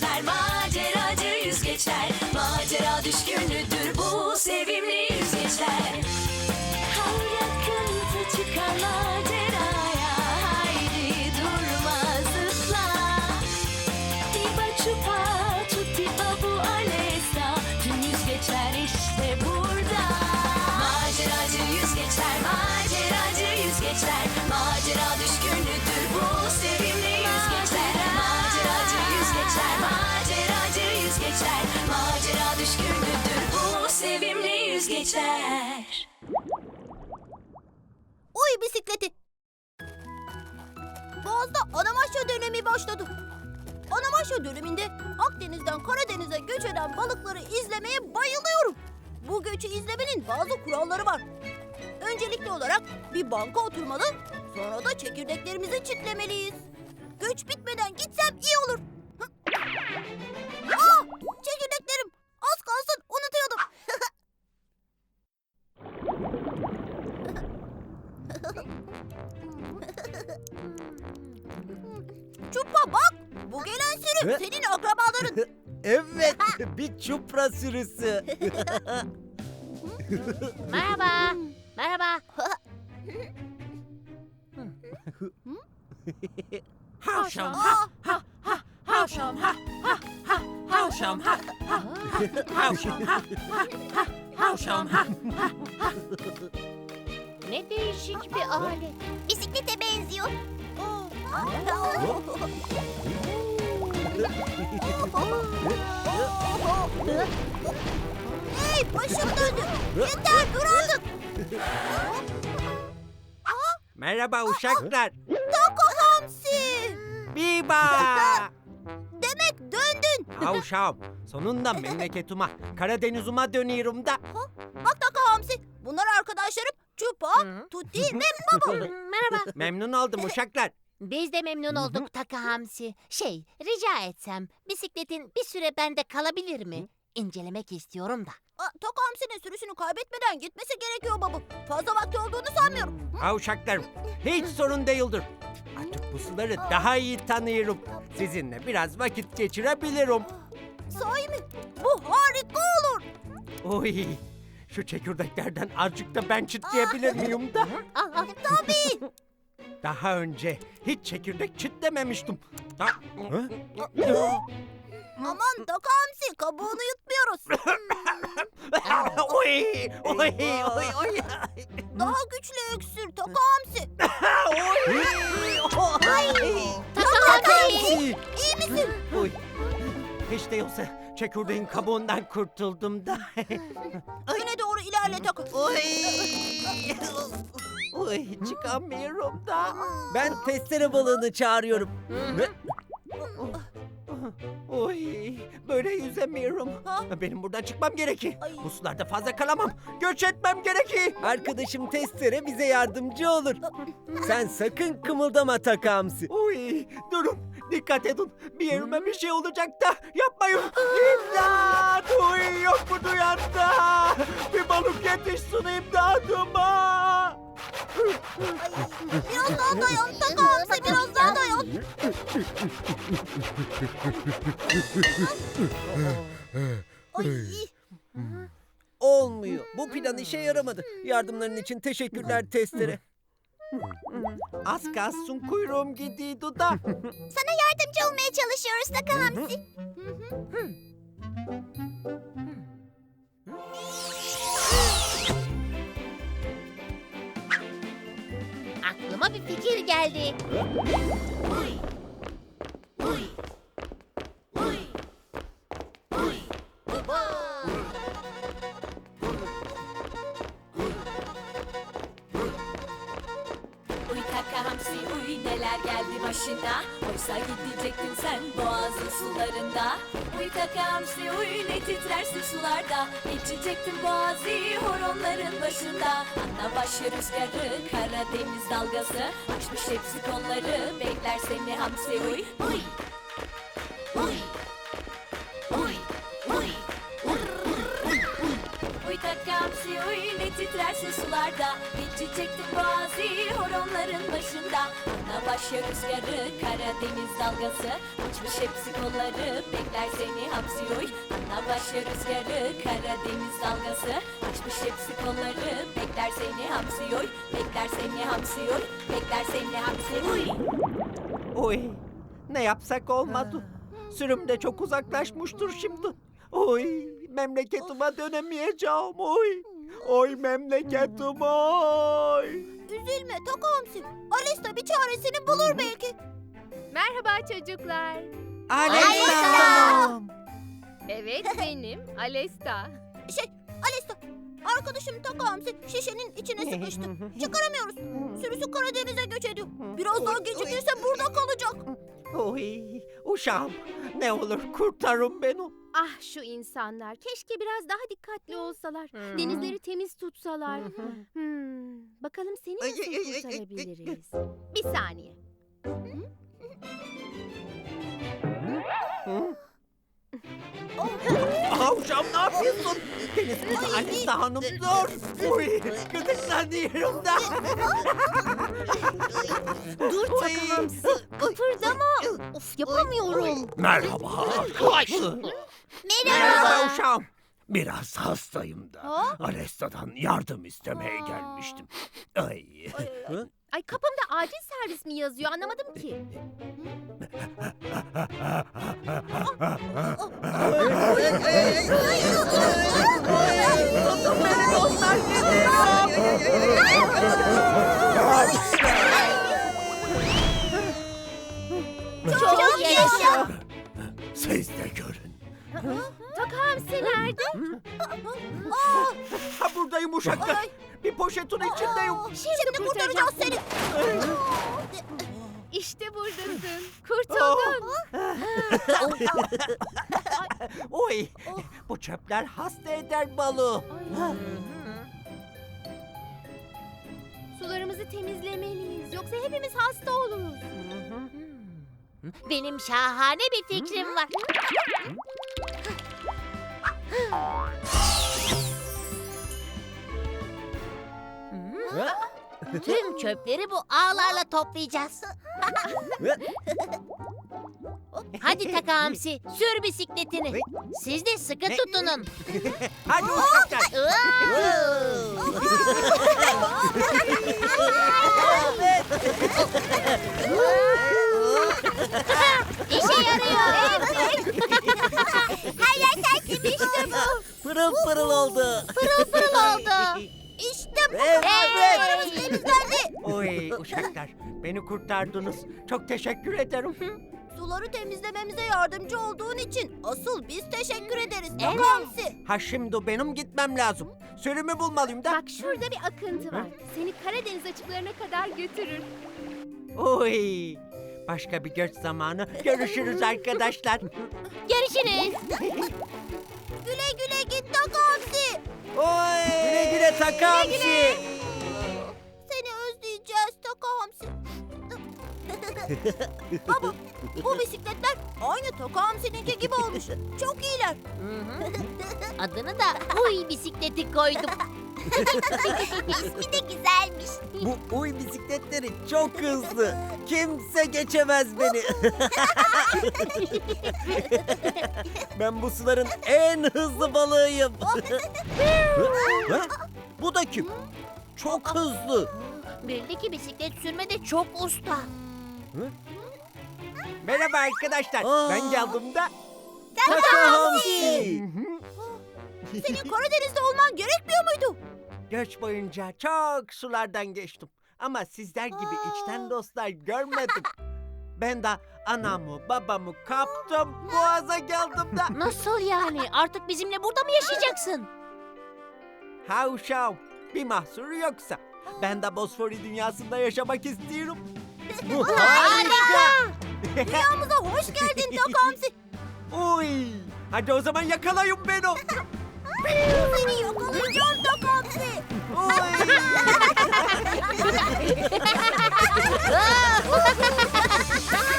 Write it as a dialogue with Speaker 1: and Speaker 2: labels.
Speaker 1: yüzgeçler, sevimli yüzgeçler.
Speaker 2: Uy bisikleti. Boğaz'da Anamaşya dönemi başladı. Anamaşya döneminde Akdeniz'den Karadeniz'e göç eden balıkları izlemeye bayılıyorum. Bu göçü izlemenin bazı kuralları var. Öncelikli olarak bir banka oturmalı, sonra da çekirdeklerimizi çitlemeliyiz. Göç bitmeden gitsem iyi olur. Aa, Çupa bak, bu gelen sürü senin akrabaların.
Speaker 3: Evet, bir çupra sürüsü.
Speaker 4: Merhaba. Merhaba.
Speaker 5: Havşam ha ha ha havşam ha ha ha havşam ha ha havşam ha ha ha havşam ha
Speaker 4: Ne değişik bir alet.
Speaker 2: Bisiklete benziyor. Hey başım döndü. Yeter dur artık.
Speaker 3: Merhaba uşaklar.
Speaker 2: Taco hamsi.
Speaker 3: Biba!
Speaker 2: Demek döndün.
Speaker 3: Havşam. Sonunda memleketuma, Karadeniz'uma dönüyorum da.
Speaker 2: Bak Taco hamsi. Bunlar arkadaşlarım. Çupa, Tutti ve Baba.
Speaker 4: Merhaba.
Speaker 3: Memnun oldum uşaklar.
Speaker 4: Biz de memnun olduk Taka Hamsi. Şey, rica etsem bisikletin bir süre bende kalabilir mi? İncelemek istiyorum da.
Speaker 2: Aa, Taco hamsinin sürüsünü kaybetmeden gitmesi gerekiyor baba. Fazla vakti olduğunu sanmıyorum.
Speaker 3: Ha uşaklarım, hiç sorun değildir. Artık bu suları daha iyi tanıyorum. Sizinle biraz vakit geçirebilirim.
Speaker 2: Sahi mi? Bu harika olur.
Speaker 3: Oy, şu çekirdeklerden azıcık da ben çitleyebilir miyim da?
Speaker 4: Al al.
Speaker 2: Tabii.
Speaker 3: Daha önce hiç çekirdek çitlememiştim. Hı?
Speaker 2: Aman hamsi kabuğunu yutmuyoruz.
Speaker 3: oy, oy, oy, oy.
Speaker 2: Daha güçlü öksür Taco hamsi.
Speaker 3: oy, oy.
Speaker 4: Taka Hamsi.
Speaker 2: İyi misin?
Speaker 3: Oy. Hiç değilse çekirdeğin kabuğundan kurtuldum da.
Speaker 2: Öne doğru ilerle Taco.
Speaker 3: Oy. Oy çıkamıyorum da. Ben testere balığını çağırıyorum. Oy böyle yüzemiyorum.
Speaker 2: Ha?
Speaker 3: Benim buradan çıkmam gerekir. Bu sularda fazla kalamam. Göç etmem gerekir. Arkadaşım testere bize yardımcı olur. Sen sakın kımıldama Takamsi. Oy durun dikkat edin. Bir yerime bir şey olacak da yapmayın. İmdat! Oy yok mu duyan da? Bir balık yetişsin imdadıma.
Speaker 2: Biraz daha dayan biraz daha dayan. Ay.
Speaker 3: Olmuyor. Bu plan işe yaramadı. Yardımların için teşekkürler testere. Az kalsın kuyruğum gidiyordu da.
Speaker 2: Sana yardımcı olmaya çalışıyoruz hamsi.
Speaker 4: Aklıma geldi.
Speaker 1: Uy kaka hamsi uy neler geldi başına Oysa gidecektin sen boğazın sularında. Uy kaka hamsi uy ne titrersin sularda. Geçecektin boğazı horonların başında. Ana başı rüzgarı Karadeniz dalgası. Açmış hepsi kolları bekler seni hamsi. Uy Uy titrersin sularda Geçecektin boğazı horonların başında. Ana başya rüzgarı Karadeniz dalgası. Uçmuş hepsi kolları bekler seni hamsi uy Ana başya rüzgarı Karadeniz dalgası. Uçmuş hepsi kolları bekler seni hamsi uy Bekler seni hamsi uy Bekler seni hamsi uy
Speaker 3: Oy, ne yapsak olmadı. Sürüm de çok uzaklaşmıştır şimdi. Oy, memleketime dönemeyeceğim. Oy, oy memleketim oy.
Speaker 2: Üzülme Taka Hamsi. Alesta bir çaresini bulur belki.
Speaker 6: Merhaba çocuklar.
Speaker 3: Aleyküm.
Speaker 6: Evet benim Alesta.
Speaker 2: Şey Alesta arkadaşım Taka Hamsi şişenin içine sıkıştı. Çıkaramıyoruz. Sürüsü Karadeniz'e göç ediyor. Biraz daha gecikirse burada kalacak.
Speaker 3: Oy, uşağım ne olur kurtarın beni.
Speaker 6: Ah şu insanlar. Keşke biraz daha dikkatli olsalar. Denizleri temiz tutsalar. Hmm, Bakalım seni
Speaker 3: Ay,
Speaker 6: nasıl
Speaker 3: ay, ay, ay, ay,
Speaker 6: kurtarabiliriz? Bir saniye.
Speaker 3: Aha uşağım ne yapıyorsun? Kızı Alisa Hanım dur. Oy, gıdıklanıyorum da.
Speaker 6: Dur
Speaker 3: Oy.
Speaker 6: Taka Hamsi. Kıpırdama. Of yapamıyorum.
Speaker 7: Merhaba.
Speaker 3: Merhaba uşağım.
Speaker 7: Biraz hastayım da. Alesta'dan yardım istemeye gelmiştim. Ay.
Speaker 6: Ay kapımda acil servis mi yazıyor anlamadım ki.
Speaker 2: Çok yaşa.
Speaker 7: Siz de görün.
Speaker 6: Taka Hamsi nerede?
Speaker 3: Ha buradayım uşaklar. Bir poşetin içindeyim.
Speaker 2: Şimdi kurtaracağız seni.
Speaker 6: İşte buradasın. Kurtuldun.
Speaker 3: Oy, bu çöpler hasta eder balığı.
Speaker 6: Sularımızı temizlemeliyiz. Yoksa hepimiz hasta oluruz.
Speaker 4: Benim şahane bir fikrim var. Tüm çöpleri bu ağlarla toplayacağız. Hadi Taka Hamsi, sür bisikletini. Siz de sıkı tutunun.
Speaker 3: Hadi uşaklar.
Speaker 4: İşe
Speaker 3: uşaklar, beni kurtardınız. Çok teşekkür ederim.
Speaker 2: Suları temizlememize yardımcı olduğun için asıl biz teşekkür ederiz
Speaker 4: Evet.
Speaker 2: Hamsi.
Speaker 3: Ha şimdi benim gitmem lazım. Sürümü bulmalıyım da.
Speaker 6: Bak şurada bir akıntı var. Seni Karadeniz açıklarına kadar götürür.
Speaker 3: Oy. Başka bir göç zamanı görüşürüz arkadaşlar.
Speaker 4: Görüşürüz.
Speaker 2: Güle güle git Hamsi.
Speaker 3: Oy. Güle güle takamsi.
Speaker 2: Seni Baba bu bisikletler aynı Taka Hamsi'ninki gibi olmuş. Çok iyiler.
Speaker 4: Adını da Uy bisikleti koydum. İsmi de güzelmiş.
Speaker 3: Bu uy bisikletleri çok hızlı. Kimse geçemez beni. ben bu suların en hızlı balığıyım. Ha? Bu da kim? Çok hızlı.
Speaker 4: Belli ki bisiklet sürmede çok usta.
Speaker 3: Merhaba arkadaşlar. Ben geldim de.
Speaker 2: Taka Hamsi. Senin Karadeniz'de olman gerekmiyor muydu?
Speaker 3: Göç boyunca çok sulardan geçtim. Ama sizler gibi içten dostlar görmedim. Ben de anamı babamı kaptım boğaza geldim de.
Speaker 4: Nasıl yani? Artık bizimle burada mı yaşayacaksın?
Speaker 3: Ha uşağım bir mahsuru yoksa. Ben de Bosfori dünyasında yaşamak istiyorum. Bu harika.
Speaker 2: Dünyamıza hoş geldin Taka Hamsi.
Speaker 3: Uy. Hadi o zaman yakalayın beni.
Speaker 2: Seni yakalayacağım Taka Hamsi.
Speaker 3: Uy.